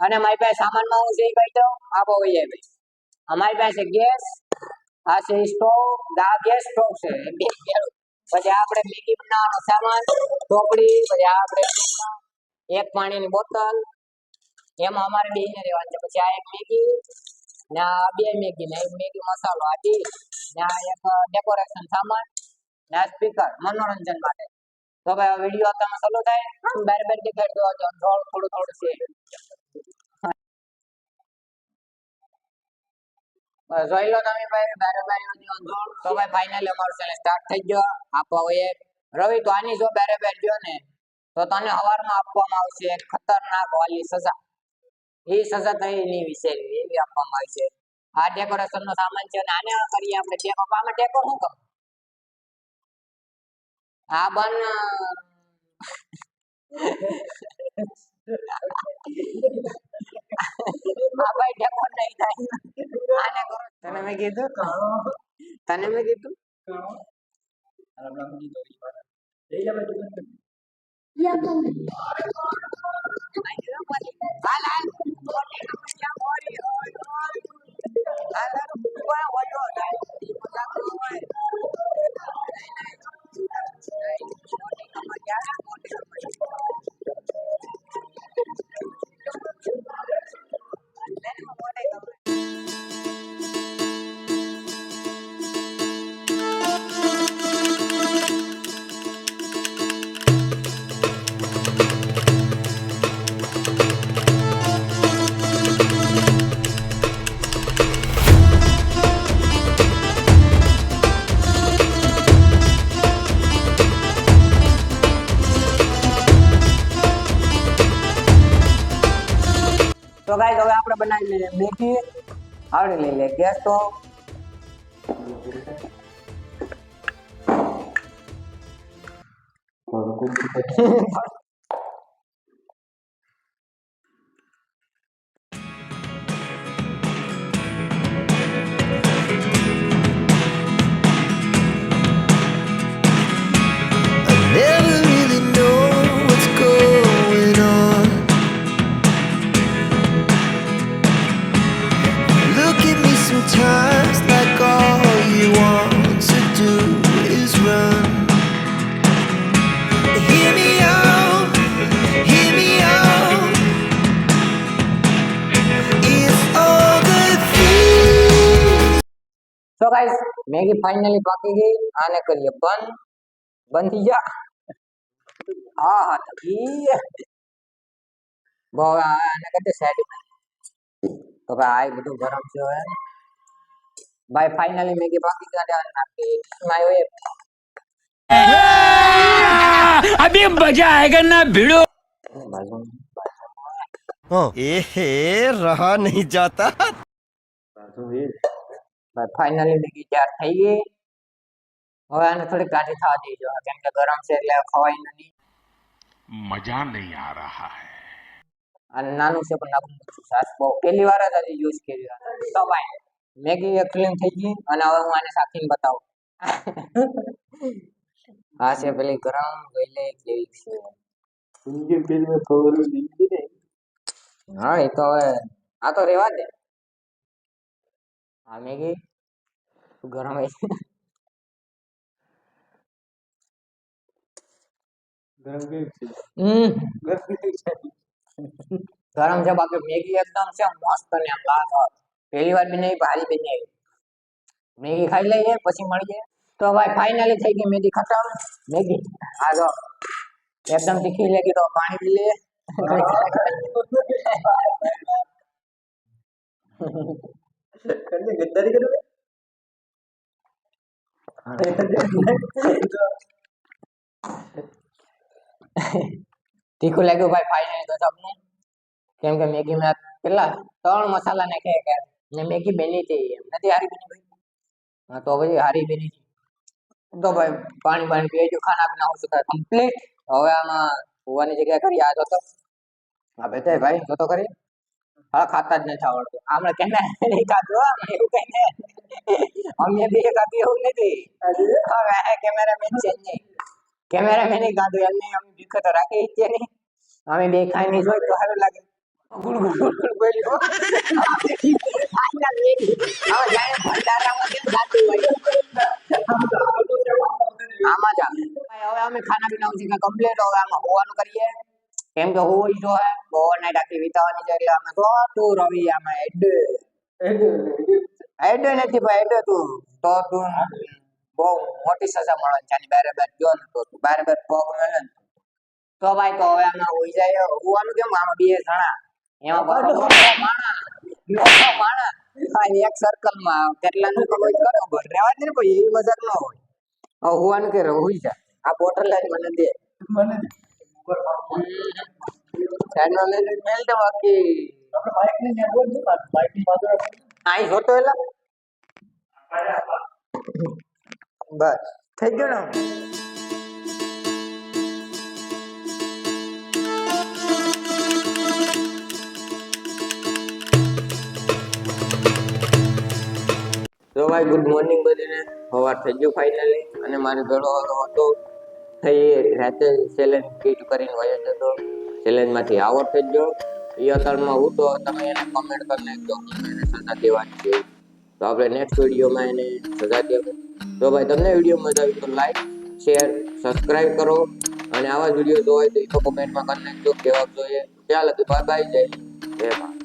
અને મારી પાસે સામાનમાં હું છે ભાઈ તો આપો ભાઈ અમારી પાસે ગેસ આ છે સ્ટોવ આ ગેસ સ્ટોવ છે. પછી આપણે મેગી બનાવવાનો સામાન ટોપડી પછી આપણે એક પાણીની બોટલ એમાં અમારે બે ને રહેવાનું છે. પછી આ એક મેગી ને આ બે મેગી ને એક મેગી મસાલો આ ને આ એક ડેકોરેશન સામાન ને આ સ્પીકર મનોરંજન માટે. તો ભાઈ વીડિયો તમે ચાલુ થાય. બાર બાર દેખાડી દો છો ઢોળ થોડું થોડું છે. જોઈ લો તમે ભાઈ, બારે બારે જોડ તો ભાઈ ફાઇનલી અમારું ચેનલ સ્ટાર્ટ થઈ ગયો. આપો હોય રવિ, તો આની જો બારે બાર ગયો ને, તો તને હવારમાં આપવામાં આવશે એક ખતરનાક વાલી સજા. એ સજા તો એની વિશેષ એવી આપવામાં આવી છે. આ ડેકોરેશન નો સામાન છે અને આને કરીએ આપણે. ટેકો આમાં ટેકો શું કરું આ બન ભાઈ ડેકો નહીં થાય. આને કરો. તને મેં કીધું? તને મેં કીધું? હાલ હાલ. આપણે બનાવી લઈએ. મેથી આવડી લઈ લે. ગેસ તો. તો ગાઈસ મેગી ફાઇનલી પાકી ગઈ આને કરીએ બંધ બંધ થઈ જા હા હા ઈ બહુ હવે આને કરતે સાઈડ તો ભાઈ આ બધું ગરમ છે હવે ભાઈ ફાઇનલી મેગી પાકી ગઈ અને નાખી ડીશમાં આવ્યો अभी मजा आएगा ना भिड़ो એ બાજુ एहे रहा नहीं जाता ભાઈ ફાઇનલી ભેગી તૈયાર થઈ ગઈ. હવે આને થોડી કાઢી થવા દેજો. કેમ કે ગરમ છે એટલે ખવાય નહીં. મજા નહીં આ રહા હે. અને નાનું છે પણ નાખું મૂકું સાસ બહુ પહેલી વાર જ આજે યુઝ કર્યું તો ભાઈ મેગી ક્લીન થઈ ગઈ અને હવે હું આને સાથીને બતાવું. હા છે પેલી ગરમ ગઈલે કેવી છે. ઇન્ડિયન ફિલ્મ ખબર નહીં હા એ તો હવે આ તો રેવા દે. આ મેગી ગરમ હોય છે હમ ગરમ છે બાકી મેગી એકદમ છે મસ્ત ને આમ લાગે પહેલી વાર બી નહીં ભારી બી નહીં મેગી ખાઈ લઈએ પછી મળીએ તો ભાઈ ફાઇનલી થઈ ગઈ મેગી ખતમ મેગી આ જો એકદમ તીખી લેગી તો પાણી પી લે તીખું લાગ્યું ભાઈ ફાઈનલ તો તમને કેમ કે મેગી માં કેટલા ત્રણ મસાલા નાખ્યા કે ને મેગી બેની છે એમ. નથી હારી બની ભાઈ? હા તો પછી હારી બેની બની તો ભાઈ પાણી પાણી પીએ જો ખાના પીના ઓછું થાય કમ્પ્લીટ હવે આમાં હોવાની જગ્યા કરી આ તો હા આ બેઠે ભાઈ તો તો કરી. હા ખાતા જ નથી આવડતું. આમણે કેને નહીં આમણે એવું કહીને અમને અમે બે ખાધું એવું નથી. હવે કેમેરામેન છે નહીં. કેમેરામેન નહીં ખાધું એમને અમે ભીખો તો રાખી છે નહીં. અમે બે ખાઈ નહીં જોઈ તો સારું લાગે. ગુડ ગુડ ગુડ ગુડ બોલ્યો. આના બેટી. હવે જાણે ભંડારામાં કેમ ખાતું હોય. આમાં જ હવે અમે ખાના પીના ઉસી હવે આમાં હોવાનું કરીએ કેમ કે હું જો હે નાઈટ આખી વિતાવાની છે એટલે અમે તો તું રવિ આમાં એડ એડ નથી. ભાઈ એડ તું તો તું બહુ મોટી સજા મળે છે. બારે બાર જો ને તો તું બારે બાર પગ મળે ને તો. ભાઈ તો હવે અમે હોઈ જાય. હોવાનું કેમ? આમાં બે જણા. એમાં માણસ મોટો માણા હા એક સર્કલમાં કેટલા નું તો કોઈ કરો ભર રહેવા દે ને કોઈ એવી મજાક ન હોય. હવે હોવાનું કે હોઈ જા. આ બોટલ લાઈન મને દે. મને સાઈડમાં લઈને મેલ દે બાકી. આપણે બાઇક ને ત્યાં બોલ બાઇકની બાજુ આઈ જોતો એલા બસ. થઈ ગયો ને તો ભાઈ ગુડ મોર્નિંગ બધીને. સવાર થઈ ગયું ફાઇનલી અને મારે ઘણો હતો. થઈ રાતે ચેલેન્જ કીટ કરીને વયો જતો. ચેલેન્જમાંથી આવડ થઈ ગયો. એ અતારમાં હું તો તમે એને કમેન્ટ કરી નાખજો. એને સજા દેવાની છે. તો આપણે નેક્સ્ટ વિડીયોમાં એને સજા દેવું. તો ભાઈ, તમને વીડિયો મજા આવી તો લાઈક શેર સબસ્ક્રાઇબ કરો. અને આવા જ વીડિયો જોવાય તો એ તો કોમેન્ટમાં કરી નાખજો. કેવા જોઈએ ચાલો બાય બાય જય જય